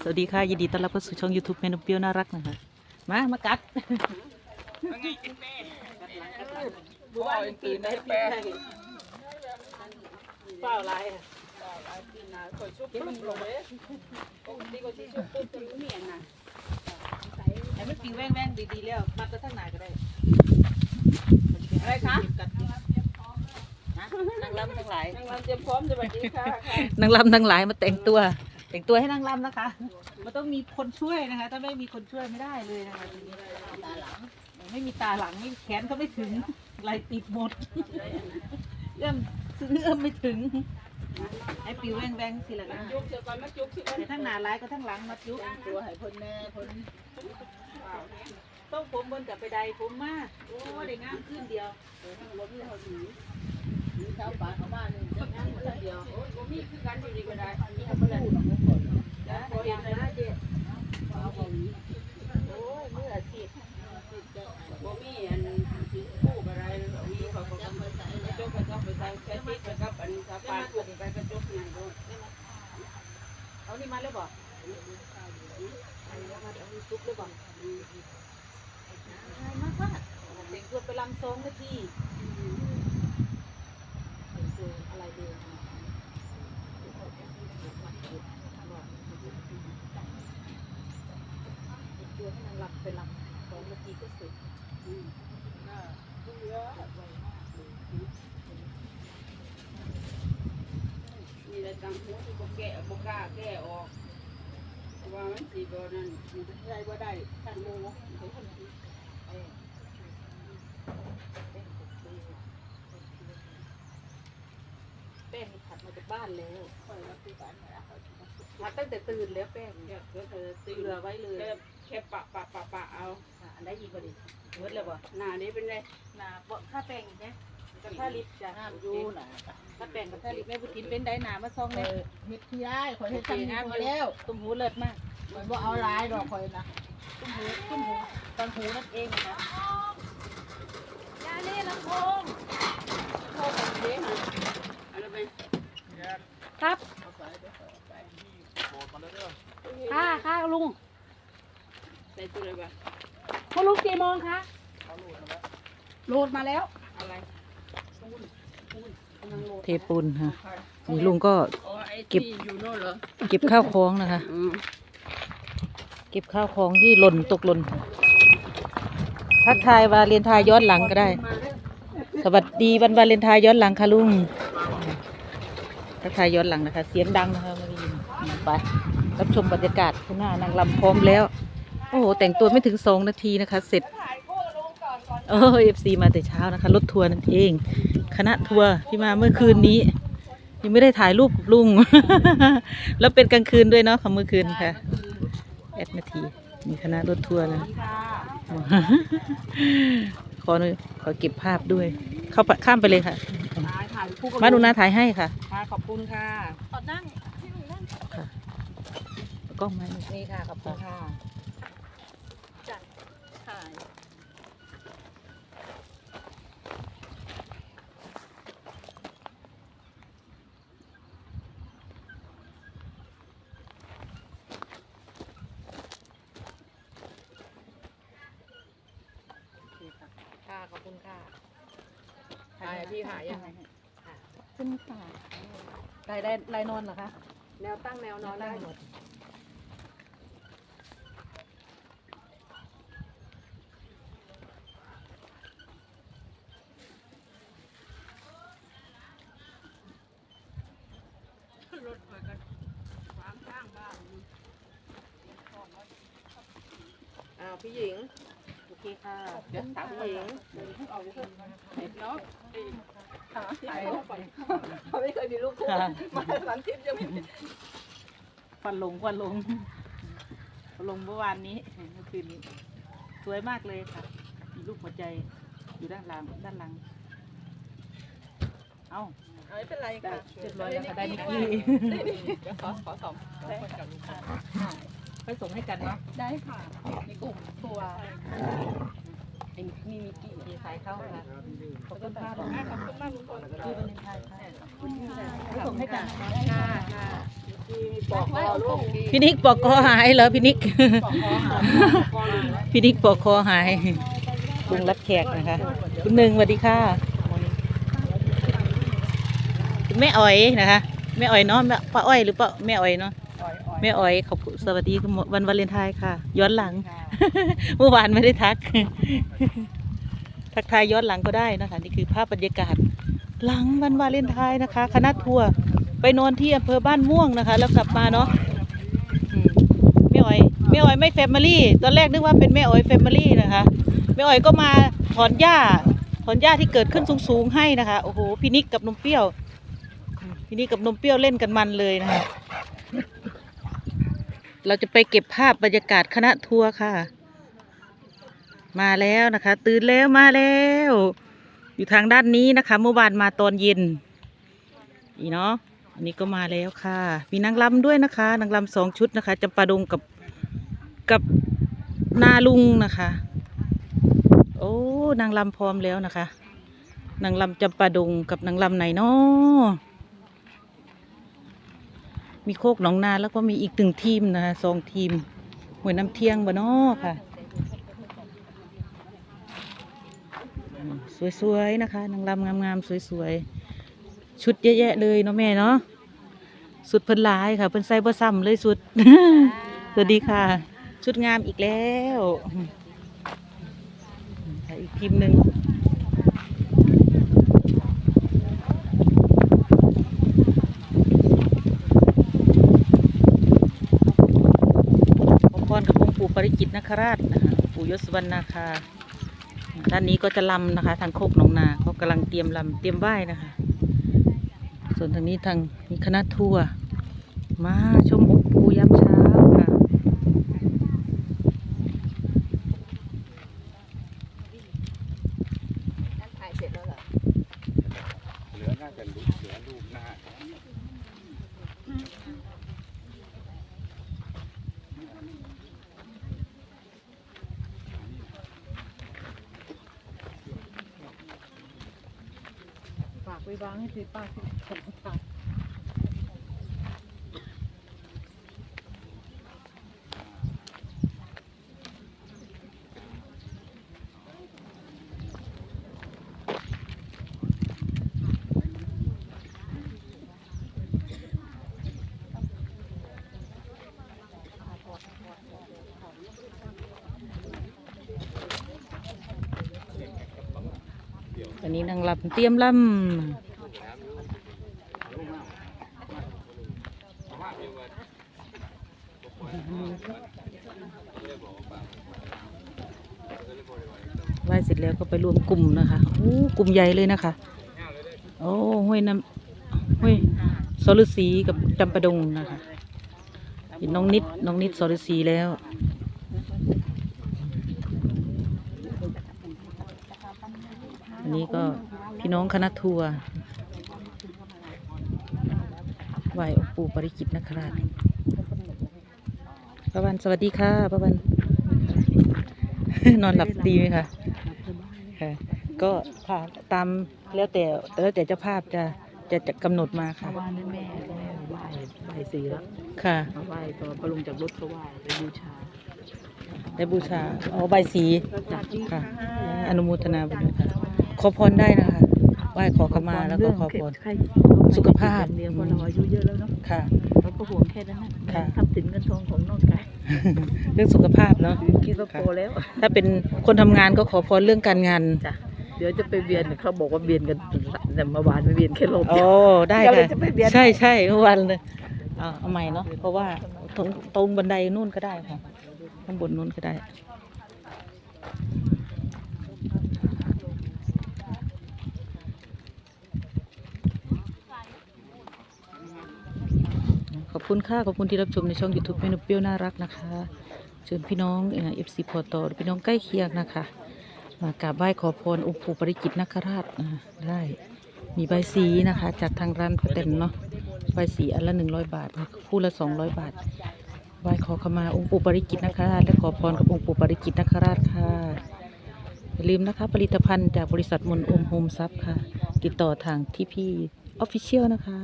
สวัสดีค่ะ ยินดีต้อนรับเข้าสู่ช่อง YouTube เมนูเปรี้ยวน่ารักนะคะ มา มากัดบัวตื่นได้แปลเปล่าไรคอยชุบมันลงเลยปกติก็ที่ชุบปุ๊บถึงเมียนนะไอ้มันปิวแว่งแว่งดีๆแล้วมัดกระทั่งไหนก็ได้อะไรคะกัดนางรำทั้งหลายนางรำเตรียมพร้อมสวัสดีค่ะค่ะนางรำทั้งหลายมาแต่งตัว แต่งตัวให้นางรำนะคะ มันต้องมีคนช่วยนะคะ ถ้าไม่มีคนช่วยไม่ได้เลยนะคะทีนี้ตาหลังไม่มีตาหลังนี่แขนก็ไม่ถึงไหลติดหมดเอื้อมซื้อเอื้อมไม่ถึงไอ้ปิวแว่งแว่งสิละนะจุกเสียก่อนมาจุกสิแต่ทั้งหน้าร้ายก็ทั้งหลังมาจุตัวให้คนแน่คนต้องผมบนกับไปใดผมมากโอ้ได้งามขึ้นเดียวรถที่เขาถือถือชาวบ้านเขาบ้านนี่งานคนเดียวโอ้ยมีคือกันอยู่ดีก็ได้นี่ทำอะไรนะพอเห็นนะเจ๊เอาบ่มีโอ้ยมืออาชีพบ่มีอันสิคู่อะไรมีเขาก็จกไปจกไปจกไปใส่ใส่ติดไปกับอันสะพานพว กไปกระจกนี่โดนเอานี่มาแล้วบอกอันนี้มาเอาซุปเลยบอกง่ายมากว่าแต่งตัวไปลำซองนาทีแต่งตัวอะไรเดียวแต่งตัวให้นางรำไปหลำสองนาทีก็เสร็จมีแต่ตังหัวที่บ่แกะบ่กล้าแกะออกเพราะว่ามันสิบ่นั่นมันได้บ่าได้ท่านโมแป้งนี่ผัด มาจากบ้านแล้วค่อยรับที่บ้านนะผัดตั้งแต่ตื่นแล้วแป้งแค่ก็เธอเกตื่นลือไว้เลยแค่แค่ปะปะปะปะเอาอะอันได้อีกบ่ดิเมื่อแล้วบ่หน้านี้เป็นไรนาบ่ค่าแป้งอีกนะกับค่าลิปจ้ะน้ำอยู่น่ะค่าแป้งกับค่าลิปแม่บุญทินเป็นได้หนามาซองคเลอยยเฮ็ดที่ได้คอยเฮ็ดจังนี้มาแล้วตุ้มหูเลิศมากคอยบ่เอาหลายดอกคอยนะตุ้มหูตุ้มหูตอนหูนั่นเองนะคะยานี่ลำโพงโทรไปเด้ฮะอะไรไป ครับค่ะค่ะลุงใส่ตัวอะไรบ้างคุณลุงกี่โมงคะโหลดมาแล้ว อะไรเทปูนค่ะนี่ลุงก็อ๋อไอ้เก็บที่อยู่โน่นเหรอเก็บข้าวของนะคะอืมเก็บข้าวของที่หล่นตกหล่นทักทายวาเลนไทน์ย้อนหลังก็ได้ สวัสดีวันวาเลนไทน์ย้อนหลังค่ะลุง ทักทายย้อนหลังนะคะ เสียงดังนะคะไม่ได้ยินไป รับชมบรรยากาศข้างหน้านางลำพร้อมแล้ว โอ้โห แต่งตัวไม่ถึงสองนาทีนะคะ เสร็จโอ้เอฟซีมาแต่เช้านะคะ รถทัวร์นั่นเอง คณะทัวร์ที่มาเมื่อคืนนี้ ยังไม่ได้ถ่ายรูปกับลุง แล้วเป็นกลางคืนด้วยเนาะของเมื่อคืนค่ะแอดนาที มีคณะรถทัวร์นะขอหน่อขอเก็บภาพด้วย เข้าข้ามไปเลยค่ะ ถ่ายถ่ายคู่กับมาดูนาถ่ายให้ค่ะค่ะขอบคุณค่ะค่ะกล้องมานี่ค่ะขอบคุณค่ะถ่ายค่ะขอบคุณค่ะถ่ายพี่ถ่ายยังไง ขึ้นค่ะรายได้รายนอนเหรอคะแนวตั้งแนวนอนได้หมดรถไปกันขวางข้างบ้านอ้าวพี่หญิง โอเคค่ะ เดี๋ยวถามพี่หญิงเอาเนาะถ่ายเขาไม่เคยมีลูกคู่ค่ะมาหลังทิพย์ยังไม่ควันหลงควันหลงควันหลงเมื่อวานนี้เมื่อคืนนี้สวยมากเลยค่ะ มีรูปหัวใจอยู่ด้านหลังด้านหลัง เอ้าไม่เป็นไรค่ะเรียบร้อยแล้วค่ะได้นิกกี้ขอขอสองคนกับลุงไปส่งให้กันเนาะได้ค่ะในกลุ่มทัว ร์ไอ้นี่นิกกี้มีสายเข้าค่ะขอบคุณค่ะขอบคุณมากลุงพลที่วันเลนไทน์ค่ะไปส่งให้กันค่ะค่ะปอกคอลูกพี่นิกปอกคอหายเหรอพี่นิกพี่นิกปอกคอหายลุงรับแขกนะคะคุณหนึ่งสวัสดีค่ะคุณแม่อ้อยนะคะแม่อ้อยเนาะแม่ป้าอ้อยหรือป้าแม่อ้อยเนาะแม่อ้อยขอบ สวัสดีคุณหมอวันวาเลนไทน์ค่ะ ย้อนหลัง เมื่อวานไม่ได้ทัก ทักทายย้อนหลังก็ได้นะคะ นี่คือภาพบรรยากาศ หลังวันวาเลนไทน์นะคะ คณะทัวร์ไปนอนที่อำเภอบ้านม่วงนะคะ แล้วกลับมาเนาะอืมแม่อ้อยแม่อ้อยไม่แฟมิลี่ ตอนแรกนึกว่าเป็นแม่อ้อยแฟมิลี่นะคะแม่อ้อยก็มาถอนหญ้าถอนหญ้าที่เกิดขึ้นสูงๆให้นะคะ โอ้โหพี่นิกกับนมเปรี้ยวอืมพี่นิกกับนมเปรี้ยวเล่นกันมันเลยนะคะ เราจะไปเก็บภาพบรรยากาศคณะทัวร์ค่ะ มาแล้วนะคะ ตื่นแล้วมาแล้ว อยู่ทางด้านนี้นะคะ เมื่อวานมาตอนเย็นอีเนาะอันนี้ก็มาแล้วค่ะ มีนางรำด้วยนะคะนางรำสองชุดนะคะจำปาดงกับกับนาลุงนะคะ โอ้นางรำพร้อมแล้วนะคะนางรำจำปาดงกับนางรำไหนเนาะ มีโคกหนองนาแล้วก็มีอีกหนึ่งทีมนะคะสองทีมหวยน้ำเที่ยงบ่นาะค่ะ สวยๆนะคะนางรำงามๆสวยๆ ชุดเยอะแยะเลยเนาะแม่เนาะสุดเพิ่นลายค่ะเพิ่นใส่บ่ซ้ำเลยสุด สวัสดีค่ะ ชุดงามอีกแล้วอีกทีมหนึ่งขอพรกับองค์ ปู่ปริจิตรนคราชนะคะปู่ยศวรรณนาคาด้านนี้ก็จะลำนะคะ ทางโคกหนองนาเขากำลังเตรียมลำเตรียมไหว้นะคะ ส่วนทางนี้ทางมีคณะทัวร์มาชมองค์ปู่ยามเช้าค่ะ นั่นถ่ายเสร็จแล้วเหรอ เหลือน่าจะเหลือลูกหน้า ฝาก ไว้วางให้ติดป้าที่ผมค่ะ อันนี้นางลำเตรียมลำไหว้เสร็จแล้วก็ไปรวมกลุ่มนะคะโอ้กลุ่มใหญ่เลยนะคะ โอ้ห้วยน้ำห้วยสรสีกับจำปาดงนะคะเห็นน้องนิดน้องนิดสรสีแล้ว อันนี้ก็พี่น้องคณะทัวร์ไหวองค์ปู่ปริจิตรนคราชป้าวันสวัสดีค่ะป้าวัน นอนหลับดีไหมคะค่ะก็ค่ะตามแล้วแต่แล้วแต่เจ้าภาพจะจะจะกำหนดมาค่ะบ้านนั้นแม่ก็ไหว้ไหว้สีแล้วค่ะมาไหว้พอพอลงจากรถเขาไหว้ไปบูชาได้บูชาเอาใบายสีจากที่ค่ะ อนุโมทนาบุญด้วยค่ะ ขอพรได้นะคะไหว้ขอขมาแล้วก็ขอพรใครสุขภาพเดียวคนเราอายุเยอะแล้วเนาะค่ะเราก็ห่วงแค่นั้นนะค่ะทำสินเงินทองของนอกกายเรื่องสุขภาพเนาะคิดว่าพอแล้ว ถ้าเป็นคนทำงานก็ขอพรเรื่องการงานจ้ะเดี๋ยวจะไปเวียนเขาบอกว่าเวียนกันแต่เมื่อวานไม่เวียนแค่รอบเดีโอ้ยวได้ก็เลค่ะยจะไปเวียนใช่ใช่เมื่อวันเลยเอาเอาใหม่เนาะเพราะว่าตรงตรงบันไดนู่นก็ได้ค่ะข้างบนนู่นก็ได้ คุณค่ะขอบคุณที่รับชมในช่อง YouTube เมนูเปรี้ยวน่ารักนะคะเชิญพี่น้องเอฟซีพอตอพี่น้องใกล้เคียงนะคะมากราบไหว้ขอพรองค์ปู่ปริจิตรนคราชได้มีใบสีนะคะ จากทางร้านเต็มเนาะใบสีอันละหนึ่งร้อยบาทคู่ละสองร้อยบาทไหว้ขอขมาองค์ปู่ปริจิตรนคราชและขอพรกับองค์ปู่ปริจิตรนคราชค่ะอย่าลืมนะคะ ผลิตภัณฑ์จากบริษัทมนอมโฮมซับค่ะ ติดต่อทางที่พี่ออฟฟิเชียลนะคะ